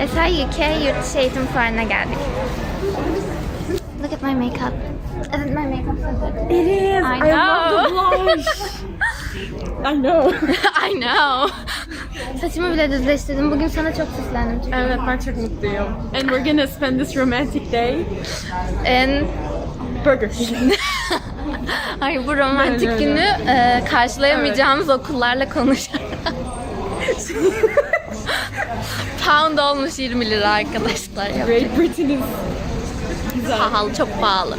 SI UK yurt dışı eğitim fuarına geldik. Look at my makeup. Isn't my makeup so good? It is. I I, love the blush. I know. I know. Saçımı bile düzleştirdim. Bugün sana çok süslendim. çünkü. evet ben çok mutluyum. And we're gonna spend this romantic day And Burger King. Ay bu romantik günü e, karşılayamayacağımız okullarla konuşarak. Pound olmuş 20 lira arkadaşlar. Great Britain is. Pahalı, çok pahalı.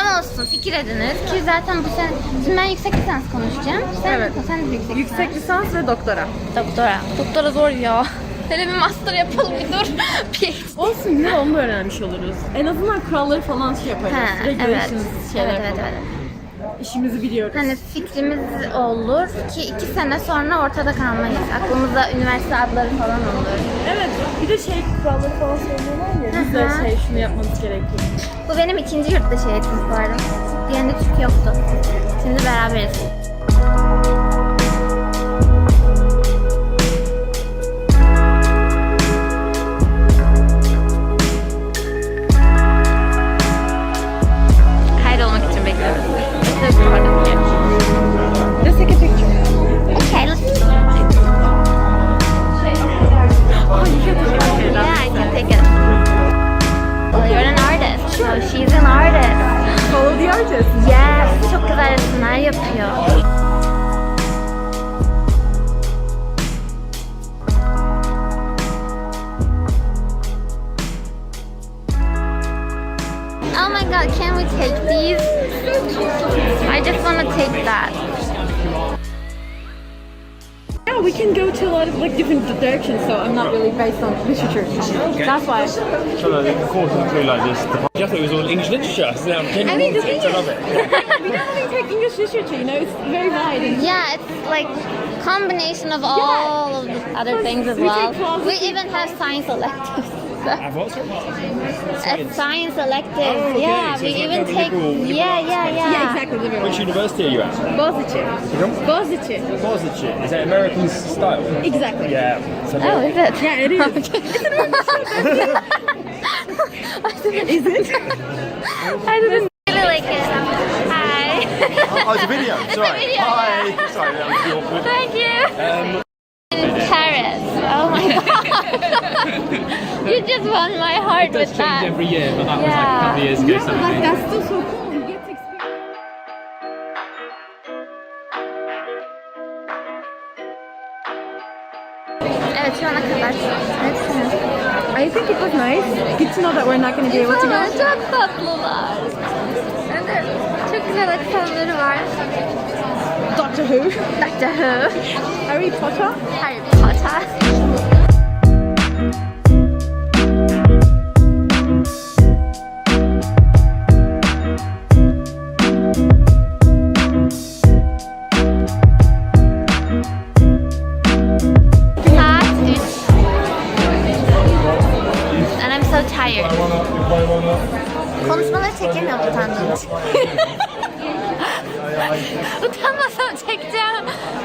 Ama olsun fikir ediniz ki zaten bu sene, şimdi ben yüksek lisans konuşacağım. Sen, Evet. sen de yüksek, Yüksek lisans ve doktora. lisans. Doktora. Doktora zor ya. Hele bir master yapalım bir dur. PhD. Olsun yine onu da öğrenmiş oluruz. En azından kuralları falan şey yaparız. Ha, evet. Regulations şeyler Evet, evet, falan. evet. İşimizi biliyoruz. Hani fikrimiz olur ki iki sene sonra ortada kalmayız. Aklımızda üniversite adları falan olur. Evet. Bir de şey kuralları falan söylüyorlar ya. Biz de şey şunu yapmamız gerekiyor. Bu benim ikinci yurt dışı eğitim fuarım. Diğerinde Türk yoktu. Şimdi beraberiz. God, can we take these? I just want to take that. Yeah, we can go to a lot of like different directions, so I'm not really based on literature. That's why. So the course include like this. I thought it was all English literature. So I'm I mean, the thing I love it. we don't only take English literature, you know, it's very wide. Yeah, it's like combination of all of the other things as We well. We even have science electives. I've also A science elective. Oh, okay. Yeah, So we even take. liberal- liberal yeah, yeah, yeah. yeah, exactly, liberal. Which university are you at? Bozice. Bozice. Bozice. Is that American style? Exactly. Yeah. So Oh, is it? Yeah, it is. is it? I didn't really like it. Hi. Oh, it's a video. Sorry. video, Hi. yeah. Sorry, that was awkward. Thank you. Um, In Paris. Oh my god. You just won my heart It does with change that. every year, but that was like a Yeah. couple of years ago. Yeah, but something. like, that's still so cool. You get to experience. Evet şu ana kadar. Hepsini. I think it was nice. Good to know that we're not going to be able to İnsanlar go. çok tatlılar. Evet. Çok güzel aksanları var. Doctor Who. Doctor Who. Harry Potter. Harry Potter. Tired. Konuşmaları çekemiyorum utandığım için. Utanmasam çekeceğim.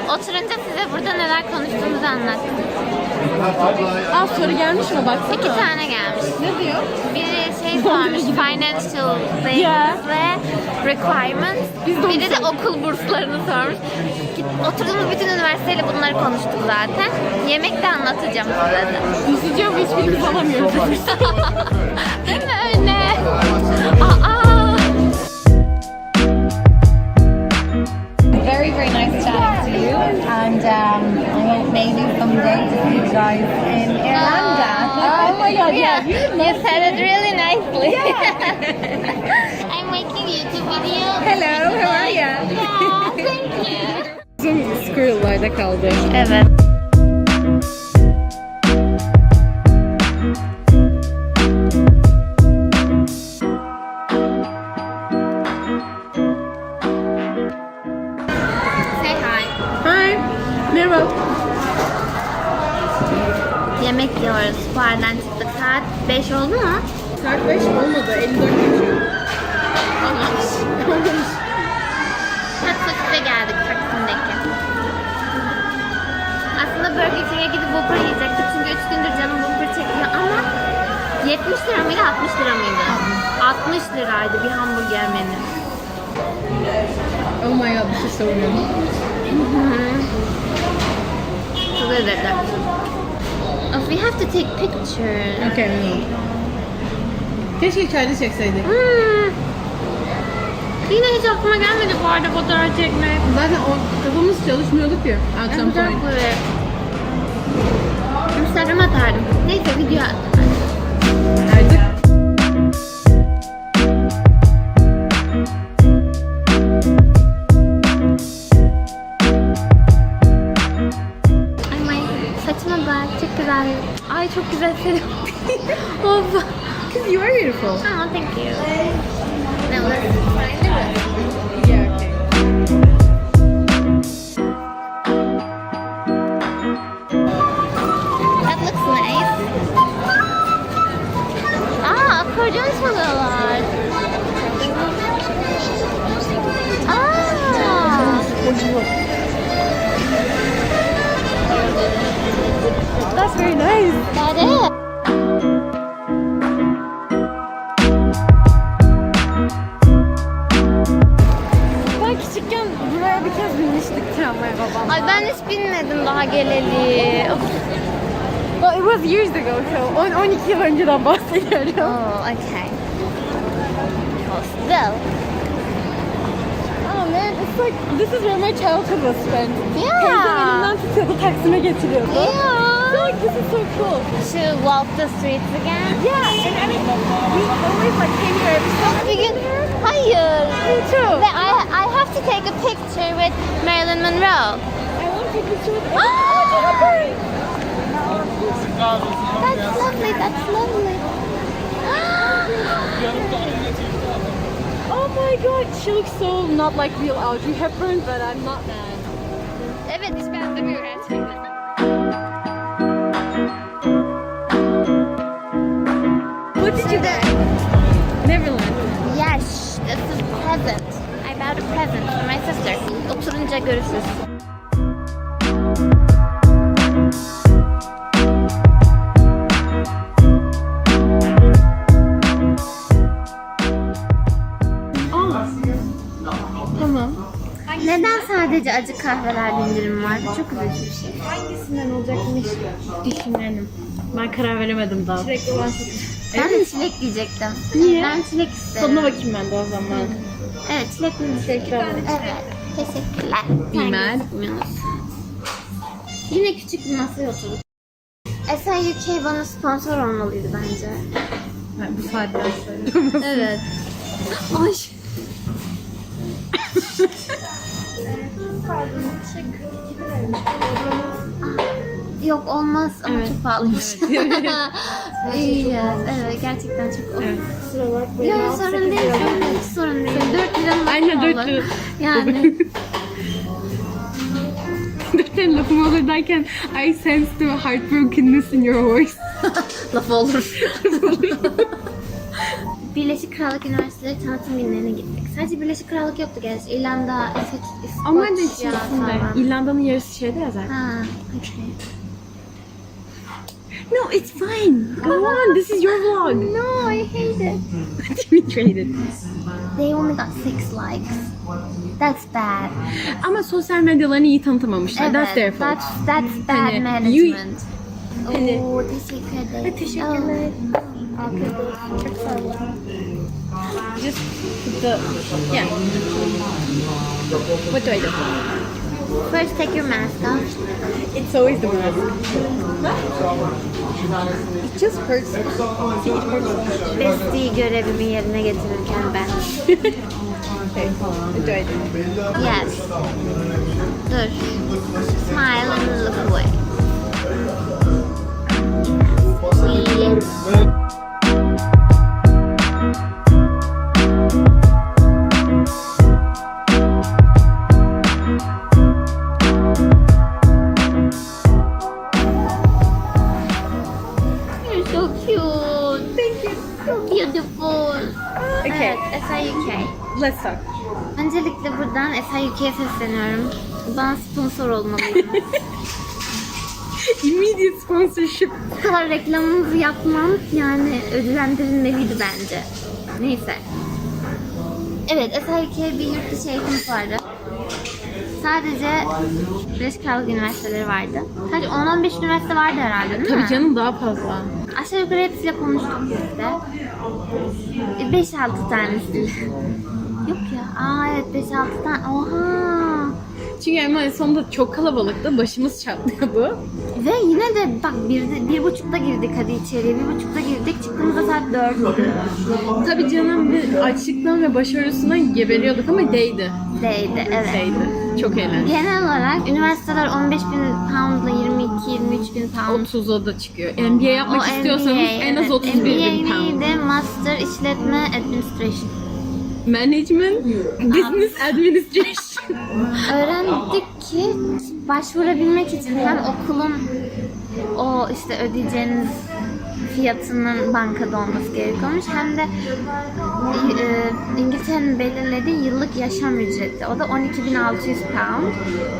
Oturunca size burada neler konuştuğumuzu anlattım. Aa soru gelmiş mi bak? İki tane gelmiş. Ne diyor? Biri şey sormuş, financial things Ya. ve requirements. Biz de onu Biri de okul burslarını sormuş. Git- Oturduğumuz bütün üniversiteyle bunları konuştuk zaten. Yemekte anlatacağım size de. Üzücü ama hiçbirimiz alamıyoruz. Değil mi öyle? Aa! Merhaba. Yemek yiyoruz. Fuardan çıktık. Saat 5 oldu mu? Saat 5 olmadı. 54 geçiyor. Olmamış. Olmamış. Taksim'e geldik Taksim'deki. Aslında Burger King'e gidip Whopper yiyecektik. Çünkü 3 gündür canım Whopper çekiyor ama 70 lira mıydı 60 lira mıydı? 60 liraydı bir hamburger menü. Oh my god bir şey soruyorum. So good at that. Oh, we have to take pictures. Okay, no. Keşke çayda çekseydik. Hmm. Yine hiç aklıma gelmedi bu arada fotoğraf çekmek. Zaten o kafamız çalışmıyorduk ya. At some point. Exactly. Instagram atardım. Neyse video attım. Artık Because you are beautiful. Oh, thank you. Now let's find the rest. Yeah, okay. That looks nice. Akordeon çalıyorlar. Aa. That's very nice. That is. Küçükken buraya bir kez binmiştik tramvaya babam. Ay ben hiç bilmedim daha geleli. Well, it was years ago, so on 12 yıl önceden bahsediyorum. Oh, okay. Still. Oh man, it's like, this is where my childhood was spent. Yeah. Teyzem elimden tutuyordu, Taksim'e getiriyordu. So Yeah. like, this is so cool. To walk the streets again. Yeah, and I mean, we always like came here every summer. Hayır. Me too. Ve I, I have to take a picture with Marilyn Monroe. I want to take a picture with ah! That's lovely, that's lovely. Oh my god, she looks so not like real Audrey Hepburn, but I'm not mad. evet, hiç benzemiyor gerçekten. What did you get? Neverland. Present. I bought a present for my sister. Oturunca görüşürüz. Tamam. Neden sadece acı kahvelerde indirim var? Çok üzücü bir şey. Hangisinden olacakmış düşünelim. Ben karar veremedim daha. Çilekli olan çok Ben de çilek diyecektim. Niye? Ben çilek isterim. Tadına bakayım ben de o zaman. Evet, alalım. Evet. Teşekkürler. Bilmem. Yine küçük bir masaya oturduk. Esen UK bana sponsor olmalıydı bence. Ha, bu saatten sonra. Evet. Ay. Yok olmaz ama Evet. çok pahalıymış. İyi ya. Evet gerçekten çok Evet. Kusura bakmayın. Yok altı, sorun sekiz değil, lira. sorun değil, sorun değil. 4 liranın Aynen, lafı dört olur. lira. Yani. Zaten lafım olur derken I sensed the heartbrokenness in your voice. Laf olur. Birleşik Krallık Üniversiteleri tanıtım günlerine gittik. Sadece Birleşik Krallık yoktu gerçi. İrlanda, İsveç, İskoçya Ama da içerisinde. falan. İrlanda'nın yarısı şeyde ya zaten. Ha, okay. No, it's fine. Go on. This is your vlog. No, I hate it. We traded. They only got six likes. That's bad. Ama sosyal medyalarını iyi tanıtamamışlar. That's their fault. That's, that's bad Hani, management. you- Hani- Oo, teşekkür ederim. Teşekkürler. Oh, afiyet olsun. Çok sağ olun. Just put the yeah. What do I do? First take your mask off. It's always the mask. It just hurts. See, it hurts. Bestie görevimi yerine getirirken ben. Okay. What do I do? Yes. Dur. Smile and look away. Sweet. So cute. Thank you. So beautiful. Okay. Evet, Esa UK. Let's talk. Öncelikle buradan Esa UK'ye sesleniyorum. Bana sponsor olmalıydı. Immediate sponsorship. Bu kadar reklamımızı yapmam yani ödüllendirilmeliydi bence. Neyse. Evet, SIK bir yurt dışı eğitim fuarı. Sadece Birleşik Krallık Üniversiteleri vardı. Sadece 10-15 üniversite vardı herhalde değil mi? Tabii canım daha fazla. Aşağı yukarı hepsiyle konuştuk biz de. 5-6 tanesi. Yok ya. Aa evet 5-6 tane. Oha. Çünkü en sonunda çok kalabalıktı. Başımız çatlıyordu. Ve yine de bak bir, bir buçukta girdik hadi içeriye. Bir buçukta girdik. Çıktığımızda saat 4'tü. Tabii canım bir açlıktan ve başarısından geberiyorduk ama değdi. Değdi evet. Değdi. Çok eğlenceli. Genel olarak üniversiteler 15 bin poundla 22-23 bin pound. 30'a da çıkıyor. MBA yapmak O istiyorsanız MBA, en az evet. 31 bin MBA pound. neydi? Master İşletme Administration. Management, Business Administration. Öğrendik ki başvurabilmek için hem okulun o işte ödeyeceğiniz fiyatının bankada olması gerekiyormuş hem de e, İngiltere'nin belirlediği yıllık yaşam ücreti. O da 12.600 pound.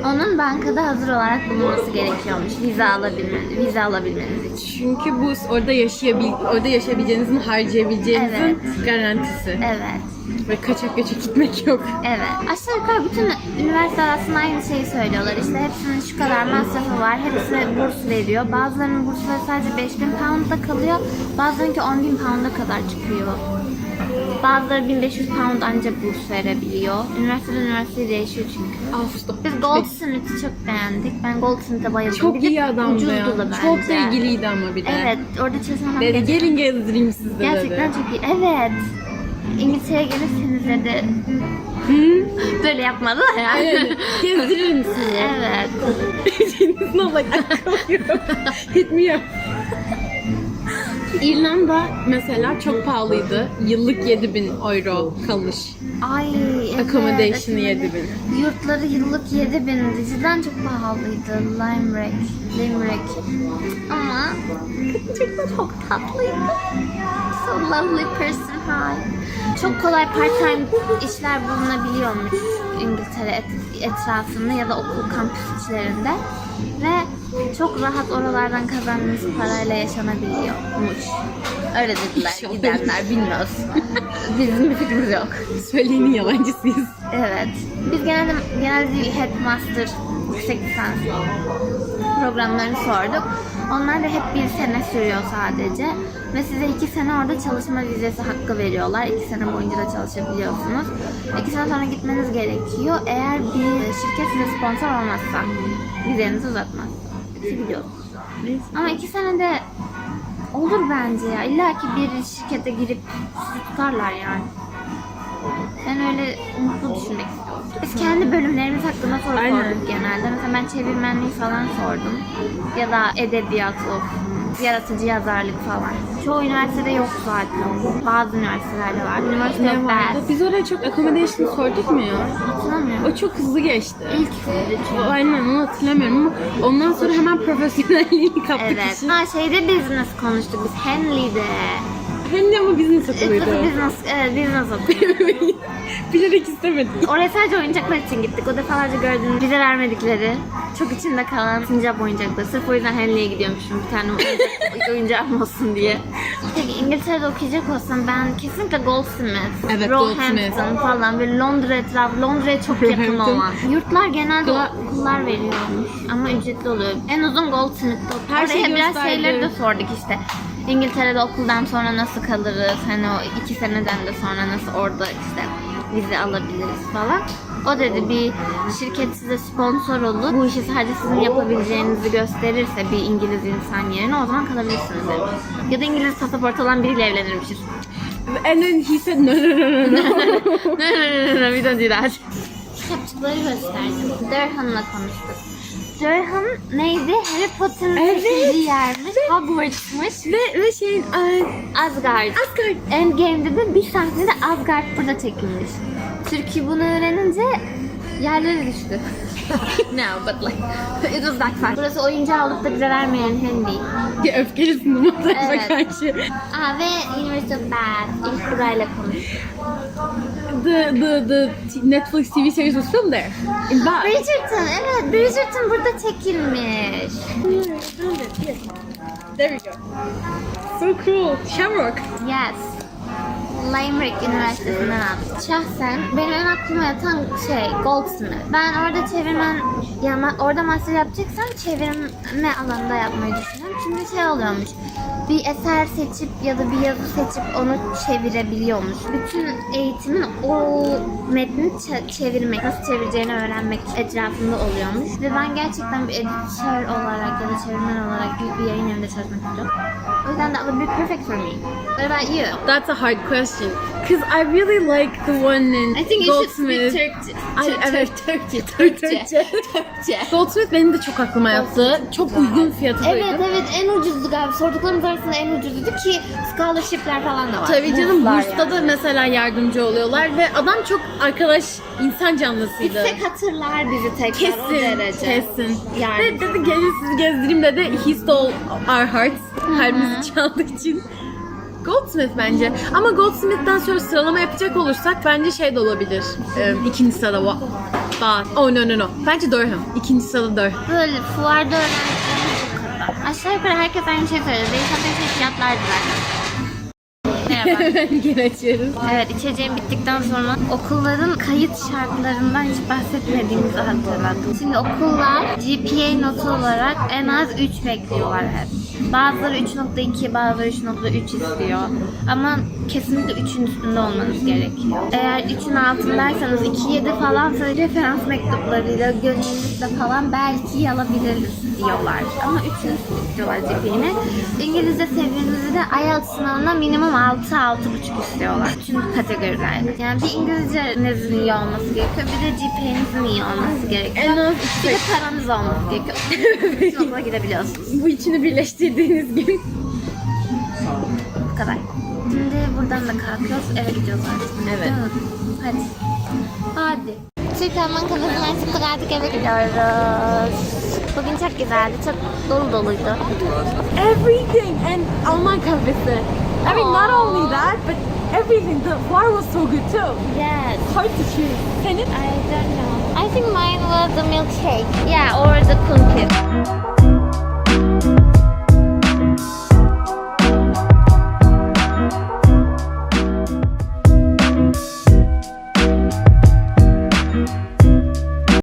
Onun bankada hazır olarak bulunması gerekiyormuş vize alabilmeniz, vize alabilmeniz için. Çünkü bu orada yaşayabil orada yaşayabileceğinizin harcayabileceğinizin Evet. garantisi. Evet. Ve kaçak göçek gitmek yok. Evet. Aşağı yukarı bütün üniversiteler aslında aynı şeyi söylüyorlar. İşte hepsinin şu kadar masrafı var. Hepsi burs veriyor. Bazılarının bursları sadece 5000 pound'da kalıyor. Bazılarınki 10.000 pound'a kadar çıkıyor. Bazıları 1500 pound ancak burs verebiliyor. Üniversiteden üniversiteye değişiyor çünkü. Ağustos. Biz Goldsmith'i çok beğendik. Ben Goldsmith'e bayıldım. Çok de iyi adamdı ya. da Çok bence. da ilgiliydi ama bir de. Evet. Orada çalışan adam Dedi gelin gezdireyim sizi dedi. Gerçekten çok iyi. Evet. İngiltere'ye gelirseniz dedi. Böyle yapmadı da yani. Aynen. Gezdiririm sizi. evet. Like I call you. Hit me up. İrlanda mesela çok pahalıydı. Yıllık 7000 euro kalış. Ay evet. Accommodation'ı 7000. Yurtları yıllık 7 bin. Cidden çok pahalıydı. Limerick. Limerick. Ama çok, çok tatlıydı. So lovely person. Hi. Çok kolay part-time işler bulunabiliyormuş İngiltere et- etrafında ya da okul kampüs içlerinde. Ve çok rahat oralardan kazandığınız parayla yaşanabiliyormuş. Öyle dediler İnşallah. gidenler bilmiyoruz. Bizim bir fikrimiz yok. Söyleyenin yalancısıyız. Evet. Biz genelde genelde headmaster yüksek lisans programlarını sorduk. Onlar da hep bir sene sürüyor sadece. Ve size iki sene orada çalışma vizesi hakkı veriyorlar. İki sene boyunca da çalışabiliyorsunuz. İki sene sonra gitmeniz gerekiyor. Eğer bir şirket size sponsor olmazsa, vizenizi uzatmaz. Gidiyorsunuz. Ama iki senede olur bence ya. İlla ki bir şirkete girip sizi tutarlar yani. Ben öyle umutlu düşünmek istiyorum. Biz kendi bölümlerimiz hakkında soru Aynen. sorduk genelde. Mesela ben çevirmenliği falan sordum. Ya da edebiyat olsun, yaratıcı yazarlık falan. Çoğu üniversitede yok zaten. Bazı üniversitelerde var. Üniversite Ne yok vardı? ders. Biz oraya çok accommodation sorduk mu ya? Hatırlamıyorum. O çok hızlı geçti. İlk çünkü. O, aynen onu hatırlamıyorum ama ondan sonra hemen profesyonelliğini kaptık Evet. işin. Ha şeyde business konuştuk biz. Henley'de. Hem de ama business It's okuluydu. a business, evet business okulu. Bilerek istemedik. Oraya sadece oyuncaklar için gittik. O defalarca gördüğünüz bize vermedikleri çok içinde kalan sincap oyuncakları. Sırf o yüzden Henley'e gidiyormuşum bir tane oyuncak, oyuncağım olsun diye. Peki İngiltere'de okuyacak olsam ben kesinlikle Goldsmith, Evet, Roehampton Goldsmith. falan böyle Londra etrafı, Londra'ya çok yakın Roehampton. olan. Yurtlar genelde Gla- okullar veriyormuş ama ücretli oluyor. En uzun Goldsmith'te. Her Oraya şeyi biraz gösterdi. şeyleri de sorduk işte. İngiltere'de okuldan sonra nasıl kalırız? Hani o iki seneden de sonra nasıl orada işte vize alabiliriz falan. O dedi bir şirket size sponsor olur. Bu işi sadece sizin yapabileceğinizi gösterirse bir İngiliz insan yerine o zaman kalabilirsiniz demiş. Ya da İngiliz pasaport olan biriyle evlenirmişiz. And then he said no no no no no. no, no, no, no, we don't do that. Kitapçıkları gösterdim. Durham'la konuştuk. Durham neydi? Harry Potter'ın Evet. çekildiği yermiş. Hogwarts'mış. ve ve şeyin Asgard. Asgard. Endgame'de de bir sahnede Asgard burada çekilmiş. Türkiye bunu öğrenince yerlere düştü. no, but like it was that fun. Burası oyuncağı alıp da bize vermeyen Handy. Bir öfkelisin montaja Evet. karşı. Aa ve University of Bath. İlk burayla konuş. The, the, the Netflix TV series was filmed there. In Bath. Bridgerton, evet Bridgerton burada çekilmiş. There we go. So cool. Shamrock. Yes. Limerick Üniversitesi'nden aldım. Şahsen benim en aklıma yatan şey Goldsmith. Ben orada çevirmen, ya ma- orada master yapacaksan çevirme alanında yapmayı düşünüyorum. Çünkü şey oluyormuş. Bir eser seçip ya da bir yazı seçip onu çevirebiliyormuş. Bütün eğitimin o metni çevirmek, nasıl çevireceğini öğrenmek etrafında oluyormuş. Ve ben gerçekten bir editör olarak ya da çevirmen olarak büyük bir yayın evinde çalışmak istiyorum. O yüzden that would be perfect for me. What about you? That's a hard question. Because I really like the one in I think you should Goldsmith. speak Turkçe. Ay, Tür- evet. Türkçe. Türkçe. Türkçe. Goldsmith benim de çok aklıma yattı. Çok uygun fiyatı Evet evet en ucuzdu galiba. Sorduklarımız arasında en ucuzuydu ki scholarshipler falan da var. Tabii canım Burslar Burs'ta da mesela yardımcı oluyorlar ve adam çok arkadaş insan canlısıydı. Gitsek hatırlar bizi tekrar o Kesin, derece. kesin. Yani. Ve dedi gelin sizi gezdireyim dedi. He stole our hearts. Kalbimizi çaldığı için. Goldsmith bence. Ama Goldsmith'ten sonra sıralama yapacak olursak bence şey de olabilir. Ee, ikinci sırada Wa- Bath. Oh no no no. Bence Durham. İkinci sırada Durham. Böyle fuarda öğrencilerimiz bu kadar. Aşağı yukarı herkes aynı şey söylüyor. Değişen şey fiyatlardı zaten. Hemen açıyoruz. Evet içeceğim bittikten sonra okulların kayıt şartlarından hiç bahsetmediğimizi hatırladım. Şimdi okullar GPA notu olarak en az 3 bekliyorlar hep. Bazıları 3.2, bazıları 3.3 istiyor. Ama kesinlikle 3'ün üstünde olmanız gerekiyor. Eğer 3'ün altındaysanız 2.7 falansa referans mektuplarıyla, gönüllülükle falan belki alabiliriz diyorlar. Ama 3'ün üstü istiyorlar GPA'ni. İngilizce seviyenizi de IELTS sınavında minimum 6-6.5 istiyorlar. Tüm kategorilerde. Yani bir İngilizcenizin iyi olması gerekiyor. Bir de GPA'nizin iyi olması gerekiyor. En az bir de paranız olması gerekiyor. Bütün okula gidebiliyorsunuz. Bu içini birleştirdiğiniz gün. Bu kadar. Şimdi buradan da kalkıyoruz. Eve gidiyoruz artık. Evet. Hadi. Hadi. Türk Alman kafesinden çıktık artık eve gidiyoruz. Bugün çok güzeldi. Çok dolu doluydu. Everything and Alman kahvesi. I mean not only that but everything. The bar was so good too. Yes. Hard to choose. Senin? I don't know. I think mine was the milkshake. Yeah, or the cookies.